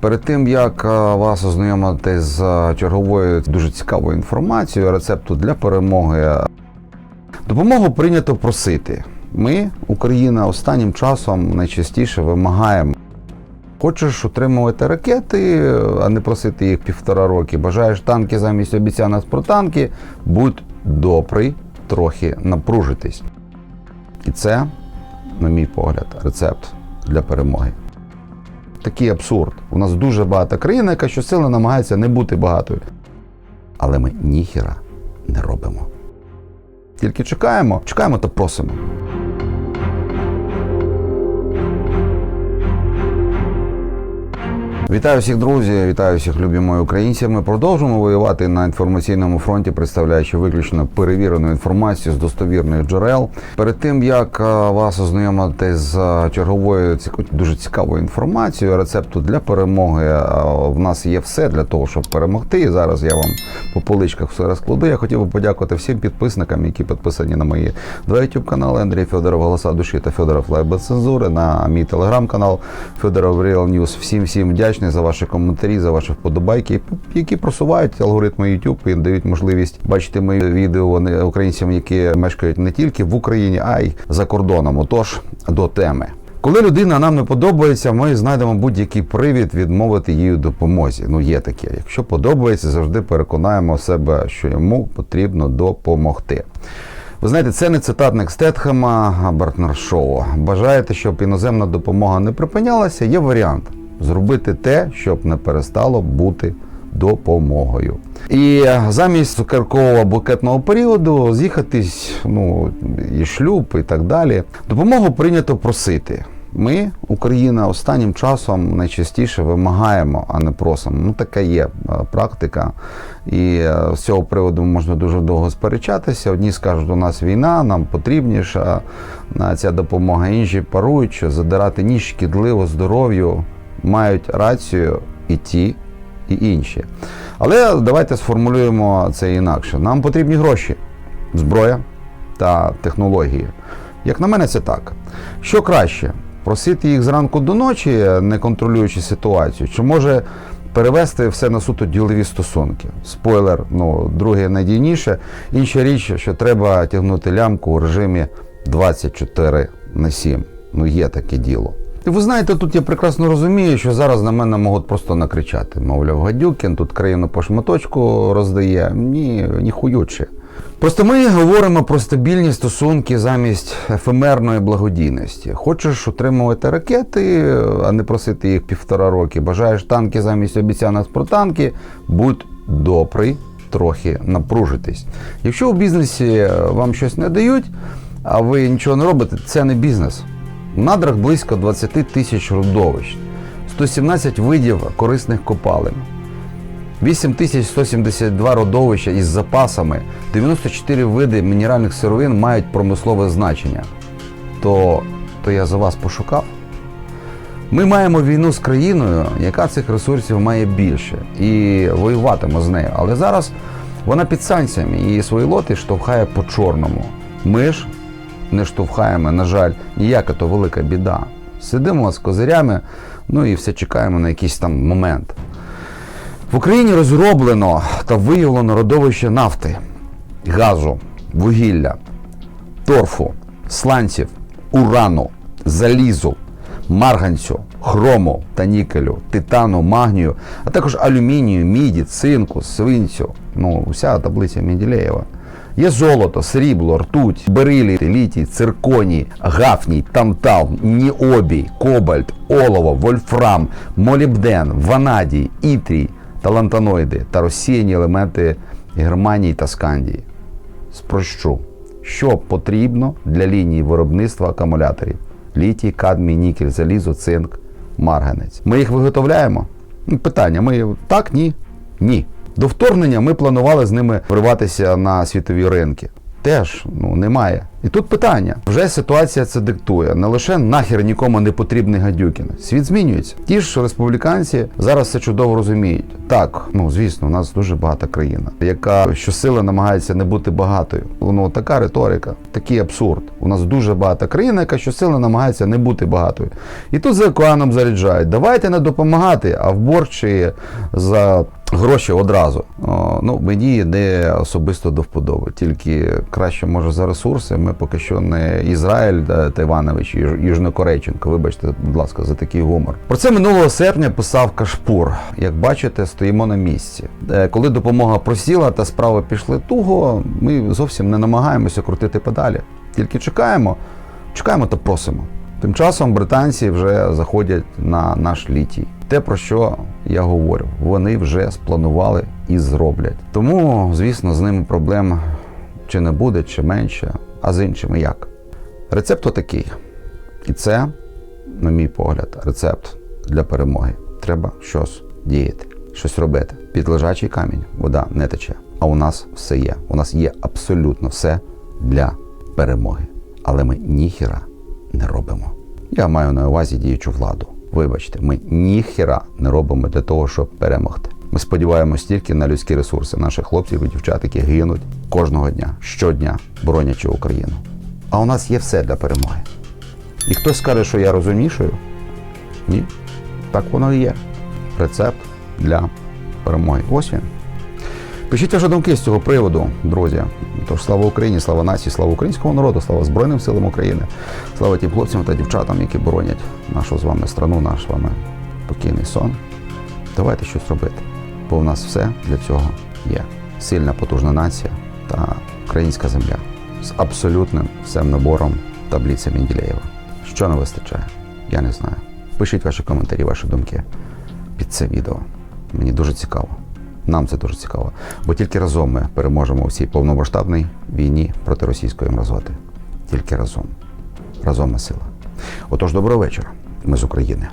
Перед тим як е, вас ознайомити з е, черговою дуже цікавою інформацією, рецепту для перемоги, е, допомогу прийнято просити. Ми, Україна, останнім часом найчастіше вимагаємо. Хочеш отримувати ракети, а не просити їх півтора роки. Бажаєш танки замість обіцяних про танки, будь добрий, трохи напружитись. І це, на мій погляд, рецепт для перемоги. Такий абсурд. У нас дуже багата країна, яка щосили намагається не бути багатою. Але ми ніхіра не робимо. Тільки чекаємо, чекаємо та просимо. Вітаю всіх друзі, вітаю всіх любі мої українці. Ми продовжуємо воювати на інформаційному фронті, представляючи виключно перевірену інформацію з достовірних джерел. Перед тим як е, вас ознайомити з е, черговою дуже цікавою інформацією, рецепту для перемоги, е, в нас є все для того, щоб перемогти. І зараз я вам по поличках все розкладу. Я хотів би подякувати всім підписникам, які підписані на мої два youtube канали Андрій Федоров Голоса душі та Федоров цензури, на мій телеграм-канал Федоров Real News. Всім всім вдячний за ваші коментарі, за ваші вподобайки, які просувають алгоритми YouTube і дають можливість бачити мої відео українцям, які мешкають не тільки в Україні, а й за кордоном. Отож, до теми. Коли людина нам не подобається, ми знайдемо будь-який привід відмовити їй у допомозі. Ну є таке. Якщо подобається, завжди переконаємо себе, що йому потрібно допомогти. Ви знаєте, це не цитатник Стетхема, а партнер-шоу. Бажаєте, щоб іноземна допомога не припинялася? Є варіант зробити те, щоб не перестало бути допомогою. І замість цукеркового букетного періоду з'їхатись, ну і шлюб, і так далі. Допомогу прийнято просити. Ми, Україна, останнім часом найчастіше вимагаємо, а не просимо. Ну, така є е, практика. І е, з цього приводу можна дуже довго сперечатися. Одні скажуть, у нас війна, нам потрібніша е, ця допомога. Інші парують, що задирати ніж шкідливо здоров'ю мають рацію і ті, і інші. Але давайте сформулюємо це інакше. Нам потрібні гроші, зброя та технології. Як на мене, це так. Що краще? Просити їх зранку до ночі, не контролюючи ситуацію, чи може перевести все на суто ділові стосунки? Спойлер, ну, друге найдійніше. Інша річ, що треба тягнути лямку у режимі 24 на 7. Ну, є таке діло. Ви знаєте, тут я прекрасно розумію, що зараз на мене можуть просто накричати. Мовляв, Гадюкін тут країну по шматочку роздає. Ні, ніхуюче. Просто ми говоримо про стабільні стосунки замість ефемерної благодійності. Хочеш отримувати ракети, а не просити їх півтора роки. Бажаєш танки замість обіцяних про танки, будь добрий, трохи напружитись. Якщо у бізнесі вам щось не дають, а ви нічого не робите, це не бізнес. В надрах близько 20 тисяч родовищ, 117 видів корисних копалин, 8172 родовища із запасами, 94 види мінеральних сировин мають промислове значення. То, то я за вас пошукав. Ми маємо війну з країною, яка цих ресурсів має більше, і воюватиме з нею. Але зараз вона під санкціями і свої лоти штовхає по чорному. Ми ж не штовхаємо, на жаль, ніяка то велика біда. Сидимо з козирями, ну і все чекаємо на якийсь там момент. В Україні розроблено та виявлено родовище нафти, газу, вугілля, торфу, сланців, урану, залізу, марганцю, хрому та нікелю, титану, магнію, а також алюмінію, міді, цинку, свинцю. Ну, уся таблиця Менделєєва. Є золото, срібло, ртуть, берилій, літій, цирконій, гафній, тантал, ніобій, кобальт, олово, вольфрам, молібден, ванадій, ітрій, талантаноїди та розсіяні елементи германії та скандії. Спрощу, що потрібно для лінії виробництва акумуляторів: літій, кадмій, нікель, залізо, цинк, марганець. Ми їх виготовляємо? Питання: ми так, ні? Ні. До вторгнення ми планували з ними вриватися на світові ринки. Теж ну, немає І тут питання: вже ситуація це диктує. Не лише нахер нікому не потрібний Гадюкін. Світ змінюється. Ті ж республіканці зараз це чудово розуміють. Так, ну звісно, у нас дуже багата країна, яка щосили намагається не бути багатою. Ну така риторика, такий абсурд. У нас дуже багата країна, яка щосили намагається не бути багатою. І тут за екраном заряджають. Давайте не допомагати, а в борг чи за гроші одразу. О, ну, мені йде особисто до вподоби. Тільки краще, може, за ресурси. Ми поки що не Ізраїль Тайванович, Юж- Южнокорейченко. Вибачте, будь ласка, за такий гумор. Про це минулого серпня писав Кашпур. Як бачите, стоїмо на місці. Е, Коли допомога просіла та справи пішли туго, ми зовсім не намагаємося крутити педалі. Тільки чекаємо, чекаємо та просимо. Тим часом британці вже заходять на наш літій. Те, про що я говорю, вони вже спланували і зроблять. Тому, звісно, з ними проблем чи не буде, чи менше, а з іншими як. Рецепт отакий. І це, на мій погляд, рецепт для перемоги. Треба щось діяти, щось робити. Під лежачий камінь вода не тече. А у нас все є. У нас є абсолютно все для перемоги. Але ми ніхіра не робимо. Я маю на увазі діючу владу. Вибачте, ми ніхіра не робимо для того, щоб перемогти. Ми сподіваємось тільки на людські ресурси наших хлопців і дівчат, які гинуть кожного дня, щодня, боронячи Україну. А у нас є все для перемоги. І хтось скаже, що я розумнішою? Ні. Так воно і є. Рецепт для перемоги. Ось він. Пишіть ваші думки з цього приводу, друзі. Тож слава Україні, слава нації, слава українському народу, слава Збройним силам України, слава тим хлопцям та дівчатам, які боронять нашу з вами страну, наш з вами покійний сон. Давайте щось робити, бо у нас все для цього є. Сильна, потужна нація та українська земля з абсолютним всем набором таблиці Менділеєва. Що не вистачає, я не знаю. Пишіть ваші коментарі, ваші думки під це відео. Мені дуже цікаво. Нам це дуже цікаво, бо тільки разом ми переможемо в цій повномасштабній війні проти російської мразоти. Тільки разом. Разом ми сила. Отож, доброго вечора. Ми з України.